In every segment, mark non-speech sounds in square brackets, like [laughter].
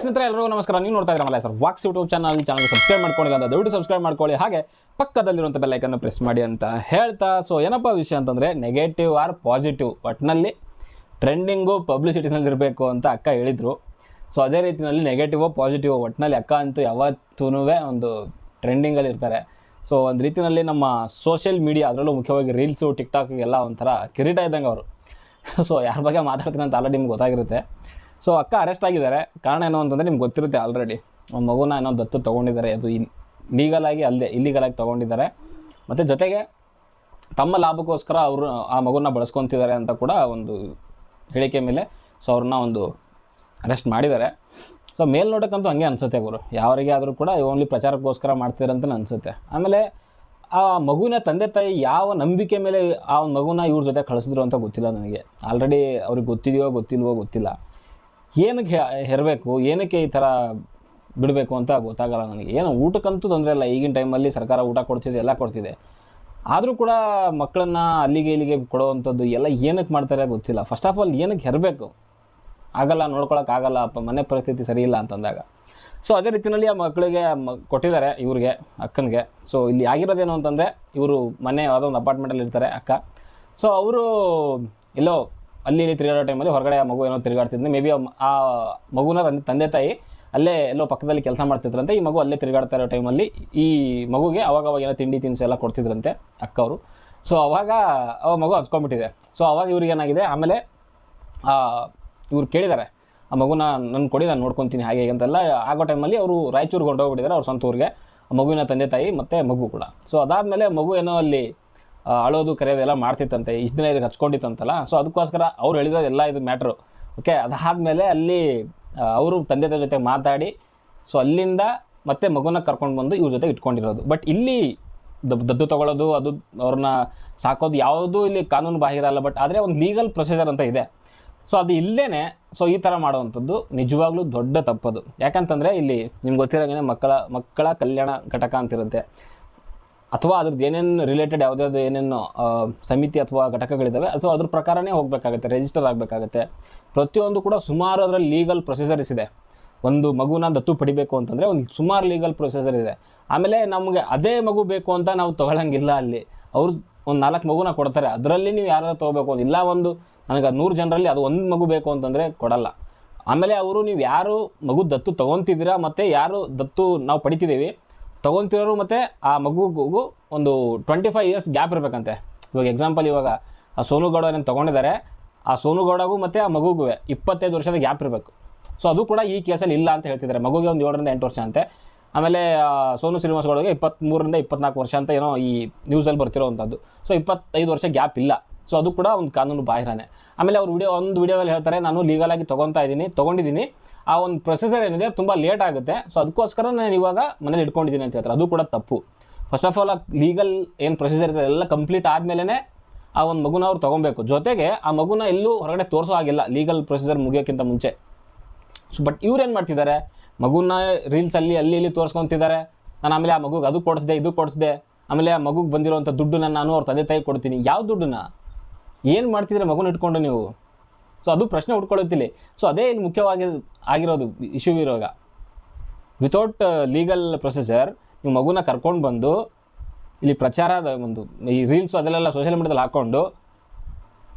ಸ್ನೇಹಿತರೆ ಎಲ್ಲರಿಗೂ ನಮಸ್ಕಾರ. ನೀವು ನೋಡ್ತಾ ಇದ್ರಲ್ಲ sir walks YouTube channel channel subscribe ಮಾಡ್ಕೊಂಡಿಲ್ಲ ಅಂತ ದಯವಿಟ್ಟು ಸಬ್ಸ್ಕ್ರೈಬ್ ಮಾಡ್ಕೊಳ್ಳಿ. ಹಾಗೆ ಪಕ್ಕದಲ್ಲಿರುವಂಥ ಬೆಲ್ಲೈಕನ್ನು ಪ್ರೆಸ್ ಮಾಡಿ ಅಂತ ಹೇಳ್ತಾ. ಸೊ ಏನಪ್ಪ ವಿಷಯ ಅಂತಂದರೆ ನೆಗೆಟಿವ್ ಆರ್ ಪಾಸಿಟಿವ್ ಒಟ್ಟಿನಲ್ಲಿ ಟ್ರೆಂಡಿಂಗು ಪಬ್ಲಿಸಿಟಿನಲ್ಲಿ ಇರಬೇಕು ಅಂತ ಅಕ್ಕ ಹೇಳಿದರು. ಸೊ ಅದೇ ರೀತಿಯಲ್ಲಿ ನೆಗೆಟಿವ್ ಪಾಸಿಟಿವ್ ಒಟ್ಟಿನಲ್ಲಿ ಅಕ್ಕ ಅಂತೂ ಯಾವತ್ತೂ ಒಂದು ಟ್ರೆಂಡಿಂಗಲ್ಲಿ ಇರ್ತಾರೆ. ಸೊ ಒಂದು ರೀತಿಯಲ್ಲಿ ನಮ್ಮ ಸೋಷಿಯಲ್ ಮೀಡಿಯಾ ಅದರಲ್ಲೂ ಮುಖ್ಯವಾಗಿ ರೀಲ್ಸು ಟಿಕ್ಟಾಕಿಗೆಲ್ಲ ಒಂಥರ ಕಿರೀಟ ಇದ್ದಂಗೆ ಅವರು. ಸೊ ಯಾರ ಬಗ್ಗೆ ಮಾತಾಡ್ತೀನಿ ಅಂತ ಆಲ್ರೆಡಿ ನಿಮ್ಗೆ ಗೊತ್ತಾಗಿರುತ್ತೆ. ಸೊ ಅಕ್ಕ ಅರೆಸ್ಟ್ ಆಗಿದ್ದಾರೆ. ಕಾರಣ ಏನು ಅಂತಂದರೆ ನಿಮ್ಗೆ ಗೊತ್ತಿರುತ್ತೆ ಆಲ್ರೆಡಿ ಒಂದು ಮಗುನ ಏನೋ ದತ್ತು ತೊಗೊಂಡಿದ್ದಾರೆ, ಅದು ಇನ್ ಲೀಗಲಾಗಿ ಅಲ್ಲದೆ ಇಲ್ಲಿಗಲಾಗಿ ತೊಗೊಂಡಿದ್ದಾರೆ. ಮತ್ತು ಜೊತೆಗೆ ತಮ್ಮ ಲಾಭಕ್ಕೋಸ್ಕರ ಅವರು ಆ ಮಗುನ ಬಳಸ್ಕೊತಿದ್ದಾರೆ ಅಂತ ಕೂಡ ಒಂದು ಹೇಳಿಕೆ ಮೇಲೆ ಸೊ, ಅವ್ರನ್ನ ಒಂದು ಅರೆಸ್ಟ್ ಮಾಡಿದ್ದಾರೆ. ಸೊ ಮೇಲ್ನೋಟಕ್ಕಂತೂ ಹಂಗೆ ಅನಿಸುತ್ತೆ ಗುರು. ಯಾರಿಗೆ ಆದರೂ ಕೂಡ ಓನ್ಲಿ ಪ್ರಚಾರಕ್ಕೋಸ್ಕರ ಮಾಡ್ತಿದ್ದಾರೆ ಅಂತ ಅನಿಸುತ್ತೆ. ಆಮೇಲೆ ಆ ಮಗುವಿನ ತಂದೆ ತಾಯಿ ಯಾವ ನಂಬಿಕೆ ಮೇಲೆ ಆ ಮಗುನ ಇವ್ರ ಜೊತೆ ಕಳಿಸಿದ್ರು ಅಂತ ಗೊತ್ತಿಲ್ಲ ನನಗೆ. ಆಲ್ರೆಡಿ ಅವ್ರಿಗೆ ಗೊತ್ತಿದೆಯೋ ಗೊತ್ತಿಲ್ವೋ ಗೊತ್ತಿಲ್ಲ. ಏನಕ್ಕೆ ಹೆರಬೇಕು? ಏನಕ್ಕೆ ಈ ಥರ ಬಿಡಬೇಕು ಅಂತ ಗೊತ್ತಾಗಲ್ಲ ನನಗೆ. ಏನು ಊಟಕ್ಕಂತೂ ತೊಂದರೆ ಇಲ್ಲ. ಈಗಿನ ಟೈಮಲ್ಲಿ ಸರ್ಕಾರ ಊಟ ಕೊಡ್ತಿದೆ, ಎಲ್ಲ ಕೊಡ್ತಿದೆ. ಆದರೂ ಕೂಡ ಮಕ್ಕಳನ್ನ ಅಲ್ಲಿಗೆ ಇಲ್ಲಿಗೆ ಕೊಡುವಂಥದ್ದು ಎಲ್ಲ ಏನಕ್ಕೆ ಮಾಡ್ತಾರೆ ಗೊತ್ತಿಲ್ಲ. ಫಸ್ಟ್ ಆಫ್ ಆಲ್ ಏನಕ್ಕೆ ಹೆರಬೇಕು? ಆಗಲ್ಲ ನೋಡ್ಕೊಳಕ್ಕಾಗಲ್ಲ ಮನೆ ಪರಿಸ್ಥಿತಿ ಸರಿ ಇಲ್ಲ ಅಂತಂದಾಗ. ಸೊ ಅದೇ ರೀತಿಯಲ್ಲಿ ಆ ಮಕ್ಕಳಿಗೆ ಮ, ಕೊಟ್ಟಿದ್ದಾರೆ ಇವ್ರಿಗೆ, ಅಕ್ಕನಿಗೆ. ಸೊ ಇಲ್ಲಿ ಆಗಿರೋದೇನು ಅಂತಂದರೆ ಇವರು ಮನೆ ಯಾವುದೋ ಒಂದು ಅಪಾರ್ಟ್ಮೆಂಟಲ್ಲಿ ಇರ್ತಾರೆ, ಅಕ್ಕ. ಸೊ ಅವರು ಎಲ್ಲೋ ಅಲ್ಲಿ ಇಲ್ಲಿ ತಿರುಗಾಡೋ ಟೈಮಲ್ಲಿ ಹೊರಗಡೆ ಆ ಮಗು ಏನೋ ತಿರುಗಾಡ್ತಿದ್ದೆ ಮೇ ಬಿ ಆ ಮಗುನ ತಂದೆ ತಾಯಿ ಅಲ್ಲೇ ಎಲ್ಲೋ ಪಕ್ಕದಲ್ಲಿ ಕೆಲಸ ಮಾಡ್ತಿದ್ರಂತೆ. ಈ ಮಗು ಅಲ್ಲೇ ತಿರುಗಾಡ್ತಾ ಇರೋ ಟೈಮಲ್ಲಿ ಈ ಮಗುಗೆ ಅವಾಗ ಏನೋ ತಿಂಡಿ ತಿನಿಸು ಎಲ್ಲ ಕೊಡ್ತಿದ್ರಂತೆ ಅಕ್ಕವರು. ಸೊ ಅವಾಗ ಅವಾಗ ಮಗು ಹಚ್ಕೊಂಬಿಟ್ಟಿದೆ ಸೊ ಅವಾಗ ಇವ್ರಿಗೆ ಏನಾಗಿದೆ? ಆಮೇಲೆ ಇವ್ರು ಕೇಳಿದ್ದಾರೆ ಆ ಮಗುನ ನನ್ನ ಕೊಡಿ ನಾನು ನೋಡ್ಕೊತೀನಿ ಹಾಗೆ ಅಂತೆಲ್ಲ. ಆಗೋ ಟೈಮಲ್ಲಿ ಅವರು ರಾಯಚೂರಿಗೆ ಹೊಂಟೋಗ್ಬಿಟ್ಟಿದ್ದಾರೆ ಅವ್ರ ಸ್ವಂತ ಊರಿಗೆ. ಆ ಮಗುವಿನ ತಂದೆ ತಾಯಿ ಮತ್ತು ಮಗು ಕೂಡ. ಸೊ ಅದಾದಮೇಲೆ ಮಗು ಏನೋ ಅಲ್ಲಿ ಆ, ಅಳೋದು ಕರೆಯೋದೆಲ್ಲ ಮಾಡ್ತಿತ್ತಂತೆ. ಇಷ್ಟು ದಿನ ಇದಕ್ಕೆ ಹಚ್ಕೊಂಡಿತ್ತಂತಲ್ಲ. ಸೊ ಅದಕ್ಕೋಸ್ಕರ ಅವ್ರು ಹೇಳಿದ ಎಲ್ಲ ಇದು ಮ್ಯಾಟ್ರು ಓಕೆ ಅದಾದಮೇಲೆ ಅಲ್ಲಿ ಅವರು ತಂದೆ ತಾಯಿ ಜೊತೆ ಮಾತಾಡಿ ಸೊ ಅಲ್ಲಿಂದ ಮತ್ತೆ ಮಗುನ ಕರ್ಕೊಂಡು ಬಂದು ಇವ್ರ ಜೊತೆ ಇಟ್ಕೊಂಡಿರೋದು. ಬಟ್ ಇಲ್ಲಿ ದದ್ದು ತಗೊಳ್ಳೋದು ಅದು ಅವ್ರನ್ನ ಸಾಕೋದು ಯಾವುದೂ ಇಲ್ಲಿ ಕಾನೂನು ಬಾಹಿರ ಅಲ್ಲ ಬಟ್ ಆದರೆ ಒಂದು ಲೀಗಲ್ ಪ್ರೊಸೀಜರ್ ಅಂತ ಇದೆ. ಸೊ ಅದು ಇಲ್ಲೇ ಸೊ ಈ ಥರ ಮಾಡುವಂಥದ್ದು ನಿಜವಾಗ್ಲೂ ದೊಡ್ಡ ತಪ್ಪದು. ಯಾಕಂತಂದರೆ ಇಲ್ಲಿ ನಿಮ್ಗೆ ಗೊತ್ತಿರೋಂಗೆ ಮಕ್ಕಳ ಮಕ್ಕಳ ಕಲ್ಯಾಣ ಘಟಕ ಅಂತಿರುತ್ತೆ. ಅಥವಾ ಅದ್ರದ್ದು ಏನೇನು ರಿಲೇಟೆಡ್ ಯಾವುದ್ಯಾವ್ದು ಏನೇನು ಸಮಿತಿ ಅಥವಾ ಘಟಕಗಳಿದ್ದಾವೆ ಅಥವಾ ಅದ್ರ ಪ್ರಕಾರನೇ ಹೋಗಬೇಕಾಗತ್ತೆ ರಿಜಿಸ್ಟರ್ ಆಗಬೇಕಾಗತ್ತೆ. ಪ್ರತಿಯೊಂದು ಕೂಡ ಸುಮಾರು ಅದರಲ್ಲಿ ಲೀಗಲ್ ಪ್ರೊಸೆಸರ್ಸ್ ಇದೆ. ಒಂದು ಮಗುನ ದತ್ತು ಪಡಿಬೇಕು ಅಂತಂದರೆ ಒಂದು ಸುಮಾರು ಲೀಗಲ್ ಪ್ರೊಸೆಸರ್ ಇದೆ. ಆಮೇಲೆ ನಮಗೆ ಅದೇ ಮಗು ಬೇಕು ಅಂತ ನಾವು ತೊಗೊಳಂಗಿಲ್ಲ ಅಲ್ಲಿ. ಅವ್ರು ಒಂದು ನಾಲ್ಕು ಮಗುನ ಕೊಡ್ತಾರೆ. ಅದರಲ್ಲಿ ನೀವು ಯಾರಾದ್ರೂ ತೊಗೋಬೇಕು ಇಲ್ಲ ಒಂದು, ನನಗೆ ನೂರು ಜನರಲ್ಲಿ ಅದು ಒಂದು ಮಗು ಬೇಕು ಅಂತಂದರೆ ಕೊಡಲ್ಲ. ಆಮೇಲೆ ಅವರು ನೀವು ಯಾರು ಮಗು ದತ್ತು ತೊಗೊತಿದ್ದೀರಾ, ಮತ್ತು ಯಾರು ದತ್ತು ನಾವು ಪಡಿತಿದ್ದೀವಿ ತೊಗೊತಿರೋರು ಮತ್ತು ಆ ಮಗುಗೂ ಒಂದು ಟ್ವೆಂಟಿ ಫೈವ್ ಇಯರ್ಸ್ ಗ್ಯಾಪ್ ಇರಬೇಕಂತೆ. ಇವಾಗ ಎಕ್ಸಾಂಪಲ್ ಇವಾಗ, ಆ ಸೋನು ಗೌಡ ಏನು ತೊಗೊಂಡಿದ್ದಾರೆ ಆ ಸೋನು ಗೌಡಗೂ ಮತ್ತು ಆ ಮಗುಗೂ ಇಪ್ಪತ್ತೈದು ವರ್ಷದ ಗ್ಯಾಪ್ ಇರಬೇಕು. ಸೊ ಅದು ಕೂಡ ಈ ಕೇಸಲ್ಲಿ ಇಲ್ಲ ಅಂತ ಹೇಳ್ತಿದ್ದಾರೆ ಮಗುಗೆ ಒಂದು ಏಳರಿಂದ ಎಂಟು ವರ್ಷ ಅಂತೆ. ಆಮೇಲೆ ಸೋನು ಶ್ರೀನಿವಾಸ್ ಗೌಡಗೆ ಇಪ್ಪತ್ತ್ಮೂರರಿಂದ ಇಪ್ಪತ್ನಾಲ್ಕು ವರ್ಷ ಅಂತ ಏನೋ ಈ ನ್ಯೂಸಲ್ಲಿ ಬರ್ತಿರೋವಂಥದ್ದು. ಸೊ ಇಪ್ಪತ್ತೈದು ವರ್ಷ ಗ್ಯಾಪ್ ಇಲ್ಲ. ಸೊ ಅದು ಕೂಡ ಒಂದು ಕಾನೂನು ಬಾಹಿರನೇ. ಆಮೇಲೆ ಅವ್ರು ವಿಡಿಯೋ, ಒಂದು ವಿಡಿಯೋದಲ್ಲಿ ಹೇಳ್ತಾರೆ, ನಾನು ಲೀಗಲಾಗಿ ತೊಗೊತಾ ಇದ್ದೀನಿ, ತೊಗೊಂಡಿದ್ದೀನಿ. ಆ ಒಂದು ಪ್ರೊಸೆಸರ್ ಏನಿದೆ, ತುಂಬ ಲೇಟ್ ಆಗುತ್ತೆ. ಸೊ ಅದಕ್ಕೋಸ್ಕರ ನಾನು ಇವಾಗ ಮನೇಲಿ ಇಟ್ಕೊಂಡಿದ್ದೀನಿ ಅಂತ ಹೇಳ್ತಾರೆ. ಅದು ಕೂಡ ತಪ್ಪು. ಫಸ್ಟ್ ಆಫ್ ಆಲ್ ಆ ಲೀಗಲ್ ಏನು ಪ್ರೊಸೀಜರ್ ಇದೆ, ಎಲ್ಲ ಕಂಪ್ಲೀಟ್ ಆದಮೇಲೆ ಆ ಒಂದು ಮಗುನ ಅವ್ರು ತೊಗೊಬೇಕು. ಜೊತೆಗೆ ಆ ಮಗುನ ಎಲ್ಲೂ ಹೊರಗಡೆ ತೋರಿಸೋ ಆಗಿಲ್ಲ ಲೀಗಲ್ ಪ್ರೊಸೀಜರ್ ಮುಗಿಯೋಕ್ಕಿಂತ ಮುಂಚೆ. ಸೊ ಬಟ್ ಇವ್ರು ಏನು ಮಾಡ್ತಿದ್ದಾರೆ? ಮಗುನ ರೀಲ್ಸಲ್ಲಿ ಅಲ್ಲಿ ಇಲ್ಲಿ ತೋರಿಸ್ಕೊತಿದ್ದಾರೆ. ನಾನು ಆಮೇಲೆ ಆ ಮಗುಗೆ ಅದು ಕೊಡಿಸ್ದೆ, ಇದು ಕೊಡಿಸ್ದೆ. ಆಮೇಲೆ ಆ ಮಗುಗೆ ಬಂದಿರೋವಂಥ ದುಡ್ಡನ್ನ ನಾನು ಅವ್ರ ತಂದೆ ತಾಯಿ ಕೊಡ್ತೀನಿ. ಯಾವ ದುಡ್ಡನ್ನ? ಏನು ಮಾಡ್ತಿದ್ರೆ ಮಗುನ ಇಟ್ಕೊಂಡು ನೀವು? ಸೊ ಅದು ಪ್ರಶ್ನೆ ಹುಡ್ಕೊಳ್ಳುತ್ತಿಲ್ಲ ಸೊ ಅದೇ ಇಲ್ಲಿ ಮುಖ್ಯವಾಗಿ ಆಗಿರೋದು ಇಶ್ಯೂ ಇರುವಾಗ. ವಿತೌಟ್ ಲೀಗಲ್ ಪ್ರೊಸೀಜರ್ ನೀವು ಮಗುನ ಕರ್ಕೊಂಡು ಬಂದು, ಇಲ್ಲಿ ಪ್ರಚಾರದ ಒಂದು, ಈ ರೀಲ್ಸು ಅದೆಲ್ಲ ಸೋಷಿಯಲ್ ಮೀಡಿಯಾದಲ್ಲಿ ಹಾಕ್ಕೊಂಡು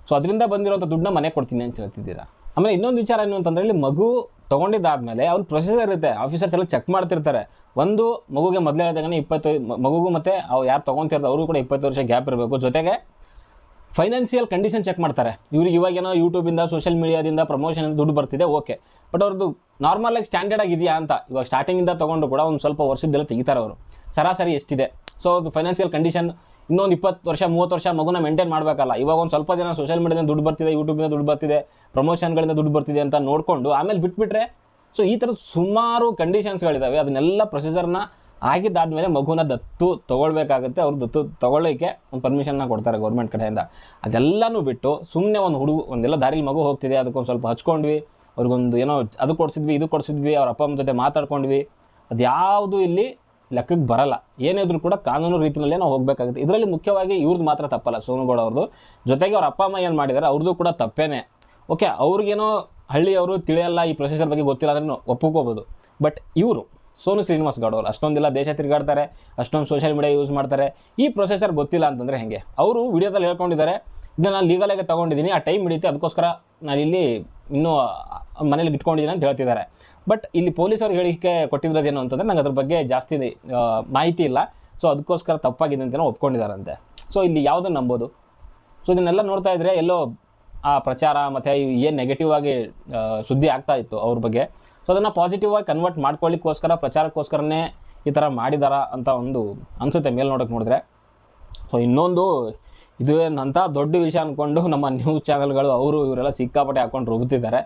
ಸೊ ಅದರಿಂದ ಬಂದಿರೋಂಥ ದುಡ್ಡನ್ನ ಮನೆ ಕೊಡ್ತೀನಿ ಅಂತ ಹೇಳ್ತಿದ್ದೀರಾ? ಆಮೇಲೆ ಇನ್ನೊಂದು ವಿಚಾರ ಏನು ಅಂತಂದರೆ, ಇಲ್ಲಿ ಮಗು ತೊಗೊಂಡಿದ್ದಾದಮೇಲೆ ಅವ್ರ ಪ್ರೊಸೀಜರ್ ಇರುತ್ತೆ. ಆಫೀಸರ್ಸ್ ಎಲ್ಲ ಚೆಕ್ ಮಾಡ್ತಿರ್ತಾರೆ. ಒಂದು, ಮಗುಗೆ ಮೊದಲೇ ಹೇಳಿದಾಗನೇ ಇಪ್ಪತ್ತು ಮಗುಗೂ ಮತ್ತು ಅವ್ರು ಯಾರು ತೊಗೊತಿರ್ತಾರೆ ಅವರು ಕೂಡ ಇಪ್ಪತ್ತು ವರ್ಷ ಗ್ಯಾಪ್ ಇರಬೇಕು. ಜೊತೆಗೆ ಫೈನಾನ್ಷಿಯಲ್ ಕಂಡೀಷನ್ ಚೆಕ್ ಮಾಡ್ತಾರೆ. ಇವ್ರಿಗೆ ಇವಾಗೇನೋ ಯೂಟ್ಯೂಬಿಂದ ಸೋಷಿಯಲ್ ಮೀಡಿಯಾದಿಂದ ಪ್ರಮೋಷನ್ ದುಡ್ಡು ಬರ್ತಿದೆ ಓಕೆ ಬಟ್ ಅವ್ರದ್ದು ನಾರ್ಮಲ್ ಆಗಿ ಸ್ಟ್ಯಾಂಡರ್ಡ್ ಆಗಿದೆಯಾ ಅಂತ, ಇವಾಗ ಸ್ಟಾರ್ಟಿಂಗಿಂದ ತೊಗೊಂಡು ಕೂಡ ಒಂದು ಸ್ವಲ್ಪ ವರ್ಷದ್ದೆಲ್ಲ ತೆಗಿತಾರೆ ಅವರು. ಸರಾಸರಿ ಎಷ್ಟಿದೆ? ಸೊ ಅದು ಫೈನಾನ್ಷಿಯಲ್ ಕಂಡೀಷನ್ ಇನ್ನೊಂದು ಇಪ್ಪತ್ತು ವರ್ಷ, ಮೂವತ್ತು ವರ್ಷ ಮಗುನ ಮೇಂಟೈನ್ ಮಾಡಬೇಕಲ್ಲ. ಇವಾಗ ಒಂದು ಸ್ವಲ್ಪ ದಿನ ಸೋಷಿಯಲ್ ಮೀಡಿಯಾದಿಂದ ದುಡ್ಡು ಬರ್ತಿದೆ ಯೂಟ್ಯೂಬಿಂದ ದುಡ್ಡು ಬರ್ತಿದೆ ಪ್ರಮೋಷನ್ಗಳಿಂದ ದುಡ್ಡು ಬರ್ತಿದೆ ಅಂತ ನೋಡಿಕೊಂಡು ಆಮೇಲೆ ಬಿಟ್ಬಿಟ್ರೆ ಸೊ ಈ ಥರದ ಸುಮಾರು ಕಂಡೀಷನ್ಸ್ಗಳಿದ್ದಾವೆ ಅದನ್ನೆಲ್ಲ ಪ್ರೊಸೀಜರ್ನ ಆಗಿದ್ದಾದಮೇಲೆ ಮಗುನ ದತ್ತು ತೊಗೊಳ್ಬೇಕಾಗುತ್ತೆ. ಅವ್ರು ದತ್ತು ತೊಗೊಳ್ಳೋಕ್ಕೆ ಒಂದು ಪರ್ಮಿಷನ್ನ ಕೊಡ್ತಾರೆ ಗೌರ್ಮೆಂಟ್ ಕಡೆಯಿಂದ. ಅದೆಲ್ಲನೂ ಬಿಟ್ಟು ಸುಮ್ಮನೆ ಒಂದು ಹುಡುಗ, ಒಂದೆಲ್ಲ ದಾರಿಲಿ ಮಗು ಹೋಗ್ತಿದೆ, ಅದಕ್ಕೊಂದು ಸ್ವಲ್ಪ ಹಚ್ಕೊಂಡ್ವಿ. ಅವ್ರಿಗೊಂದು ಏನೋ ಅದು ಕೊಡಿಸಿದ್ವಿ, ಇದು ಕೊಡಿಸಿದ್ವಿ, ಅವ್ರ ಅಪ್ಪ ಅಮ್ಮ ಜೊತೆ ಮಾತಾಡ್ಕೊಂಡ್ವಿ. ಅದು ಯಾವುದು ಇಲ್ಲಿ ಲೆಕ್ಕಕ್ಕೆ ಬರಲ್ಲ. ಏನಿದ್ರು ಕೂಡ ಕಾನೂನು ರೀತಿಯಲ್ಲೇ ನಾವು ಹೋಗಬೇಕಾಗುತ್ತೆ. ಇದರಲ್ಲಿ ಮುಖ್ಯವಾಗಿ ಇವ್ರದ್ದು ಮಾತ್ರ ತಪ್ಪಲ್ಲ ಸೋನುಗೌಡ ಅವ್ರದ್ದು ಜೊತೆಗೆ ಅವ್ರ ಅಪ್ಪ ಅಮ್ಮ ಏನು ಮಾಡಿದ್ದಾರೆ ಅವ್ರದ್ದು ಕೂಡ ತಪ್ಪೇನೆ. ಓಕೆ, ಅವ್ರಿಗೇನೋ ಹಳ್ಳಿಯವರು ತಿಳಿಯಲ್ಲ, ಈ ಪ್ರೊಸೆಸರ್ ಬಗ್ಗೆ ಗೊತ್ತಿಲ್ಲ ಅಂದ್ರೆ ಒಪ್ಪಿಕೋಬೋದು ಬಟ್ ಇವರು ಸೋನು ಶ್ರೀನಿವಾಸ್ ಗೌಡ್ ಅವರು ಅಷ್ಟೊಂದಿಲ್ಲ ದೇಶ ತಿರುಗಾಡ್ತಾರೆ, ಅಷ್ಟೊಂದು ಸೋಷಿಯಲ್ ಮೀಡಿಯಾ ಯೂಸ್ ಮಾಡ್ತಾರೆ. ಈ ಪ್ರೊಸೆಸರ್ ಗೊತ್ತಿಲ್ಲ ಅಂತಂದರೆ ಹೇಗೆ? ಅವರು ವಿಡಿಯೋದಲ್ಲಿ ಹೇಳ್ಕೊಂಡಿದ್ದಾರೆ, ಇದನ್ನ ನಾನು ಲೀಗಲಾಗೆ ತೊಗೊಂಡಿದ್ದೀನಿ, ಆ ಟೈಮ್ ಹಿಡಿಯುತ್ತೆ, ಅದಕ್ಕೋಸ್ಕರ ನಾನು ಇಲ್ಲಿ ಇನ್ನೂ ಮನೇಲಿ ಇಟ್ಕೊಂಡಿದ್ದೀನಿ ಅಂತ ಹೇಳ್ತಿದ್ದಾರೆ. ಬಟ್ ಇಲ್ಲಿ ಪೊಲೀಸರು ಹೇಳಿಕೆ ಕೊಟ್ಟಿರೋದೇನು ಅಂತಂದರೆ ನಂಗೆ ಅದ್ರ ಬಗ್ಗೆ ಜಾಸ್ತಿ ಮಾಹಿತಿ ಇಲ್ಲ. ಸೊ ಅದಕ್ಕೋಸ್ಕರ ತಪ್ಪಾಗಿದೆ ಅಂತ ಒಪ್ಕೊಂಡಿದ್ದಾರಂತೆ. ಸೊ ಇಲ್ಲಿ ಯಾವುದನ್ನು ನಂಬೋದು? ಸೊ ಇದನ್ನೆಲ್ಲ ನೋಡ್ತಾ ಇದ್ದರೆ ಎಲ್ಲೋ ಆ ಪ್ರಚಾರ ಮತ್ತು ಏನು ನೆಗೆಟಿವ್ ಆಗಿ ಸುದ್ದಿ ಆಗ್ತಾ ಇತ್ತು ಅವ್ರ ಬಗ್ಗೆ. ಸೊ ಅದನ್ನು ಪಾಸಿಟಿವ್ ಆಗಿ ಕನ್ವರ್ಟ್ ಮಾಡ್ಕೊಳ್ಳಿಕ್ಕೋಸ್ಕರ, ಪ್ರಚಾರಕ್ಕೋಸ್ಕರನೇ ಈ ಥರ ಮಾಡಿದಾರ ಅಂತ ಒಂದು ಅನಿಸುತ್ತೆ ಮೇಲೆ ನೋಡೋಕೆ ನೋಡಿದ್ರೆ. ಸೊ ಇನ್ನೊಂದು ಇದು ಏನಂತ ದೊಡ್ಡ ವಿಷಯ ಅಂದ್ಕೊಂಡು ನಮ್ಮ ನ್ಯೂಸ್ ಚಾನಲ್ಗಳು ಅವರು ಇವರೆಲ್ಲ ಸಿಕ್ಕಾಪಟ್ಟೆ ಹಾಕ್ಕೊಂಡು ರುಬ್ತಿದ್ದಾರೆ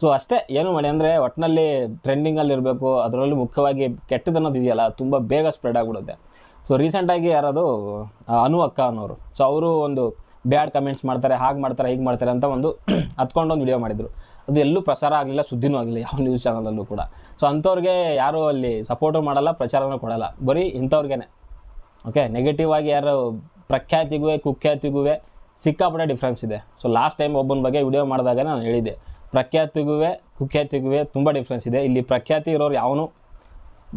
ಸೊ ಅಷ್ಟೇ ಏನು ಮಾಡಿ ಅಂದರೆ ಒಟ್ಟಿನಲ್ಲಿ ಟ್ರೆಂಡಿಂಗಲ್ಲಿ ಇರಬೇಕು, ಅದರಲ್ಲಿ ಮುಖ್ಯವಾಗಿ ಕೆಟ್ಟದನ್ನೋದು ಇದೆಯಲ್ಲ, ತುಂಬ ಬೇಗ ಸ್ಪ್ರೆಡ್ ಆಗಿಬಿಡುತ್ತೆ. ಸೊ ರೀಸೆಂಟಾಗಿ ಯಾರದು ಅನು ಅಕ್ಕ ಅನ್ನೋರು ಸೊ ಅವರು ಒಂದು ಬ್ಯಾಡ್ ಕಮೆಂಟ್ಸ್ ಮಾಡ್ತಾರೆ, ಹಾಗೆ ಮಾಡ್ತಾರೆ, ಹೀಗೆ ಮಾಡ್ತಾರೆ ಅಂತ ಒಂದು [clears throat] ಹತ್ಕೊಂಡೊಂದು ವಿಡಿಯೋ ಮಾಡಿದರು. ಅದು ಎಲ್ಲೂ ಪ್ರಸಾರ ಆಗಲಿಲ್ಲ, ಸುದ್ದಿನೂ ಆಗಲಿಲ್ಲ ಯಾವ ನ್ಯೂಸ್ ಚಾನಲಲ್ಲೂ ಕೂಡ. ಸೊ ಅಂಥವ್ರಿಗೆ ಯಾರೂ ಅಲ್ಲಿ ಸಪೋರ್ಟು ಮಾಡಲ್ಲ, ಪ್ರಚಾರನೂ ಕೊಡಲ್ಲ. ಬರೀ ಇಂಥವ್ರಿಗೇ ಓಕೆ ನೆಗೆಟಿವ್ ಆಗಿ ಯಾರು ಪ್ರಖ್ಯಾತಿಗೂ, ಕುಖ್ಯಾತಿಗೂ ಸಿಕ್ಕಾಪಟ್ಟೆ ಡಿಫ್ರೆನ್ಸ್ ಇದೆ. ಸೊ ಲಾಸ್ಟ್ ಟೈಮ್ ಒಬ್ಬನ ಬಗ್ಗೆ ವಿಡಿಯೋ ಮಾಡಿದಾಗ ನಾನು ಹೇಳಿದ್ದೆ. ಪ್ರಖ್ಯಾತಿಗೂ, ಕುಖ್ಯಾತಿಗೂ ತುಂಬ ಡಿಫ್ರೆನ್ಸ್ ಇದೆ. ಇಲ್ಲಿ ಪ್ರಖ್ಯಾತಿ ಇರೋರು ಯಾವನು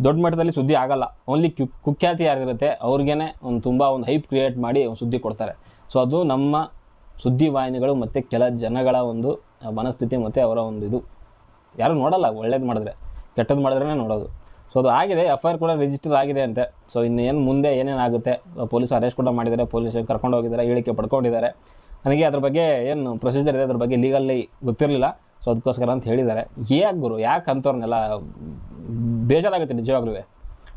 ದೊಡ್ಡ ಮಟ್ಟದಲ್ಲಿ ಸುದ್ದಿ ಆಗಲ್ಲ. ಓನ್ಲಿ ಕ್ಯು ಕುಖ್ಯಾತಿ ಯಾರಿರುತ್ತೆ ಅವ್ರಿಗೇ ಒಂದು ತುಂಬ ಒಂದು ಹೈಪ್ ಕ್ರಿಯೇಟ್ ಮಾಡಿ ಒಂದು ಸುದ್ದಿ ಕೊಡ್ತಾರೆ. ಸೊ ಅದು ನಮ್ಮ ಸುದ್ದಿ ವಾಹಿನಿಗಳು ಮತ್ತು ಕೆಲ ಜನಗಳ ಒಂದು ಮನಸ್ಥಿತಿ ಮತ್ತು ಅವರ ಒಂದು ಇದು. ಯಾರು ನೋಡಲ್ಲ, ಒಳ್ಳೇದು ಮಾಡಿದ್ರೆ. ಕೆಟ್ಟದ್ದು ಮಾಡಿದ್ರೇ ನೋಡೋದು. ಸೊ ಅದು ಆಗಿದೆ ಎಫ್ ಐ ಆರ್ ಕೂಡ ರಿಜಿಸ್ಟರ್ ಆಗಿದೆ ಅಂತೆ. ಸೊ ಇನ್ನೇನು ಮುಂದೆ ಏನೇನಾಗುತ್ತೆ? ಪೊಲೀಸ್ ಅರೆಸ್ಟ್ ಕೂಡ ಮಾಡಿದ್ದಾರೆ, ಪೊಲೀಸ್ ಕರ್ಕೊಂಡು ಹೋಗಿದ್ದಾರೆ, ಹೇಳಿಕೆ ಪಡ್ಕೊಂಡಿದ್ದಾರೆ. ನನಗೆ ಅದ್ರ ಬಗ್ಗೆ ಏನು ಪ್ರೊಸೀಜರ್ ಇದೆ, ಅದ್ರ ಬಗ್ಗೆ ಲೀಗಲ್ಲಿ ಗೊತ್ತಿರಲಿಲ್ಲ. ಸೊ ಅದಕ್ಕೋಸ್ಕರ ಅಂತ ಹೇಳಿದ್ದಾರೆ. ಯಾಕೆ ಗುರು, ಯಾಕೆ ಅಂಥವ್ರನ್ನೆಲ್ಲ ಬೇಜಾರಾಗುತ್ತೆ ನಿಜವಾಗ್ಲೂ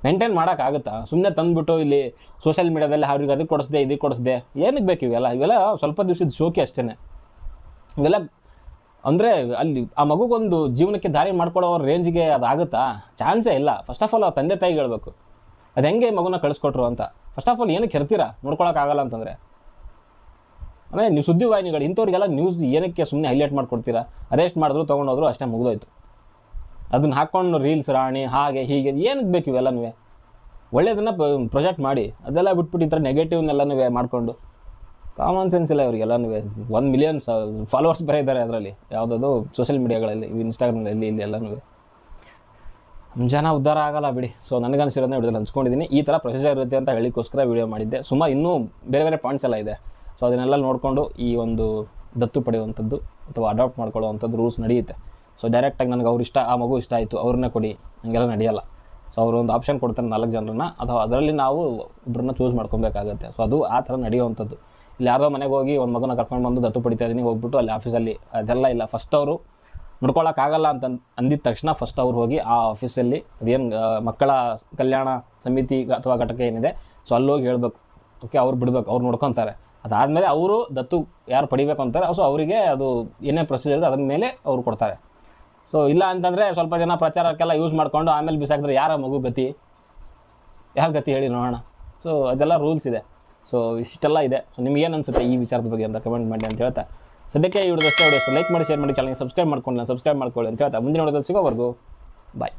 ಮೇಂಟೈನ್ ಮಾಡೋಕ್ಕಾಗುತ್ತಾ ಸುಮ್ಮನೆ ತಂದುಬಿಟ್ಟು ಇಲ್ಲಿ ಸೋಷಿಯಲ್ ಮೀಡ್ಯಾದಲ್ಲಿ ಅವ್ರಿಗೆ ಅದಕ್ಕೆ ಕೊಡಿಸ್ದೆ, ಇದಕ್ಕೆ ಕೊಡಿಸ್ದೆ. ಏನಕ್ಕೆ ಬೇಕು ಇವೆಲ್ಲ? ಇವೆಲ್ಲ ಸ್ವಲ್ಪ ದಿವಸದ ಶೋಕಿ ಅಷ್ಟೇ ಇವೆಲ್ಲ ಅಂದರೆ ಅಲ್ಲಿ ಆ ಮಗುಗೊಂದು ಜೀವನಕ್ಕೆ ದಾರಿ ಮಾಡ್ಕೊಳ್ಳೋ ರೇಂಜ್ಗೆ ಅದಾಗುತ್ತಾ ಚಾನ್ಸೇ ಇಲ್ಲ. ಫಸ್ಟ್ ಆಫ್ ಆಲ್ ಆ ತಂದೆ ತಾಯಿಗೆ ಹೇಳ್ಬೇಕು. ಅದು ಹೆಂಗೆ ಮಗುನ ಕಳಿಸ್ಕೊಟ್ರು ಅಂತ? ಫಸ್ಟ್ ಆಫ್ ಆಲ್ ಏನಕ್ಕೆ ಇರ್ತೀರಾ ನೋಡ್ಕೊಳಕ್ಕಾಗಲ್ಲ ಅಂತಂದರೆ. ಆಮೇಲೆ ನೀವು ಸುದ್ದಿವಾಹಿನಿಗಳು ಇಂಥವ್ರಿಗೆಲ್ಲ ನ್ಯೂಸ್ ಏನಕ್ಕೆ ಸುಮ್ಮನೆ ಹೈಲೈಟ್ ಮಾಡಿಕೊಡ್ತೀರಾ? ಅರೆಸ್ಟ್ ಮಾಡಿದ್ರು, ತೊಗೊಂಡೋದ್ರು ಅಷ್ಟೇ ಮುಗಿದೋಯ್ತು. ಅದನ್ನ ಹಾಕ್ಕೊಂಡು ರೀಲ್ಸ್ ರಾಣಿ, ಹಾಗೆ, ಹೀಗೆ, ಏನಕ್ಕೆ ಬೇಕು ಇವೆಲ್ಲನೂ? ಒಳ್ಳೆಯದನ್ನು ಪ್ರೊಜೆಕ್ಟ್ ಮಾಡಿ. ಅದೆಲ್ಲ ಬಿಟ್ಬಿಟ್ಟು ಈ ಥರ ನೆಗೆಟಿವ್ನೆಲ್ಲನೂ ಮಾಡಿಕೊಂಡು. ಕಾಮನ್ ಸೆನ್ಸ್ ಇಲ್ಲ ಇವರಿಗೆಲ್ಲನೂ ಒನ್ ಮಿಲಿಯನ್ ಫಾಲೋವರ್ಸ್ ಬೇರೆ ಇದ್ದಾರೆ ಅದರಲ್ಲಿ. ಯಾವುದಾದ್ರು ಸೋಷಿಯಲ್ ಮೀಡಿಯಾಗಳಲ್ಲಿ ಇನ್ಸ್ಟಾಗ್ರಾಮಲ್ಲಿ ಇಲ್ಲಿ ಎಲ್ಲನೂ. ಜನ ಉದ್ಧಾರ ಆಗಲ್ಲ ಬಿಡಿ. ಸೊ ನನಗನ್ಸಿರೋದನ್ನ ವಿಡಿಯೋದಲ್ಲಿ ಹಂಚ್ಕೊಂಡಿದ್ದೀನಿ ಈ ಥರ ಪ್ರೊಸೀಜರ್ ಇರುತ್ತೆ ಅಂತ ಹೇಳಿಕೋಸ್ಕರ ವಿಡಿಯೋ ಮಾಡಿದ್ದೆ. ಸುಮಾರು ಇನ್ನೂ ಬೇರೆ ಬೇರೆ ಪಾಯಿಂಟ್ಸ್ ಎಲ್ಲ ಇದೆ. ಸೊ ಅದನ್ನೆಲ್ಲ ನೋಡಿಕೊಂಡು ಈ ಒಂದು ದತ್ತು ಪಡೆಯುವಂಥದ್ದು ಅಥವಾ ಅಡಾಪ್ಟ್ ಮಾಡ್ಕೊಳ್ಳುವಂಥದ್ದು ರೂಲ್ಸ್ ನಡೆಯುತ್ತೆ. ಸೊ ಡೈರೆಕ್ಟಾಗಿ ನನಗೆ ಅವ್ರು ಇಷ್ಟ ಆ ಮಗು ಇಷ್ಟ ಆಯಿತು, ಅವ್ರನ್ನ ಕೊಡಿ. ಹಂಗೆಲ್ಲ ನಡೆಯಲ್ಲ. ಸೊ ಅವರು ಒಂದು ಆಪ್ಷನ್ ಕೊಡ್ತಾರೆ ನಾಲ್ಕು ಜನರನ್ನ. ಅಥವಾ ಅದರಲ್ಲಿ ನಾವು ಒಬ್ಬರನ್ನ ಚೂಸ್ ಮಾಡ್ಕೊಬೇಕಾಗತ್ತೆ. ಸೊ ಅದು ಆ ಥರ ನಡೆಯುವಂಥದ್ದು. ಇಲ್ಲಿ ಯಾರ್ದೋ ಮನೆಗೆ ಹೋಗಿ ಒಂದು ಮಗನ ಕರ್ಕೊಂಡು ಬಂದು ದತ್ತು ಪಡಿತಾ ಇದ್ದೀನಿ ಹೋಗ್ಬಿಟ್ಟು ಅಲ್ಲಿ ಆಫೀಸಲ್ಲಿ ಅದೆಲ್ಲ ಇಲ್ಲ. ಫಸ್ಟ್ ಅವರು ನೋಡ್ಕೊಳ್ಳೋಕ್ಕಾಗಲ್ಲ ಅಂತ ಅಂದ್- ಅಂದಿದ ತಕ್ಷಣ ಫಸ್ಟ್ ಅವ್ರು ಹೋಗಿ ಆ ಆಫೀಸಲ್ಲಿ ಅದೇನು ಮಕ್ಕಳ ಕಲ್ಯಾಣ ಸಮಿತಿ ಅಥವಾ ಘಟಕ ಏನಿದೆ ಸೊ ಅಲ್ಲಿ ಹೋಗಿ ಹೇಳ್ಬೇಕು. ಓಕೆ ಅವ್ರು ಬಿಡ್ಬೇಕು, ಅವ್ರು ನೋಡ್ಕೊತಾರೆ. ಅದಾದಮೇಲೆ ಅವರು ದತ್ತು ಯಾರು ಪಡಿಬೇಕು ಅಂತಾರೆ ಸೊ ಅವರಿಗೆ ಅದು ಏನೇ ಪ್ರೊಸೀಜರ್ ಇದೆ ಅದ್ರ ಮೇಲೆ ಅವ್ರು ಕೊಡ್ತಾರೆ. ಸೊ ಇಲ್ಲ ಅಂತಂದರೆ ಸ್ವಲ್ಪ ಜನ ಪ್ರಚಾರಕ್ಕೆಲ್ಲ ಯೂಸ್ ಮಾಡಿಕೊಂಡು ಆಮೇಲೆ ಬಿಸಾಕಿದ್ರೆ ಯಾರ ಮಗು ಗತಿ? ಯಾರ ಗತಿ ಹೇಳಿ ನೋಡೋಣ? ಸೊ ಅದೆಲ್ಲ ರೂಲ್ಸ್ ಇದೆ. ಸೊ ಇಷ್ಟೆಲ್ಲ ಇದೆ. ಸೊ ಏನು ಅನಿಸುತ್ತೆ ಈ ವಿಚಾರದ ಬಗ್ಗೆ ಅಂತ ಕಮೆಂಟ್ ಮಾಡಿ ಅಂತ ಹೇಳ್ತಾ. ಸದ್ಯಕ್ಕೆ ಈ ವಿಡಿಯೋಸ್ ಲೈಕ್ ಮಾಡಿ ಶೇರ್ ಮಾಡಿ ಚಾನಲ್ಗೆ ಸಬ್ಸ್ಕ್ರೈಬ್ ಮಾಡ್ಕೊಳ್ಳಿ ಸಬ್ಸ್ಕ್ರೈಬ್ ಮಾಡ್ಕೊಳ್ಳಿ ಅಂತ ಹೇಳ್ತಾ. ಮುಂದಿನ ವಿಡಿಯೋದಲ್ಲಿ ಸಿಗೋವರೆಗೂ ಬಾಯ್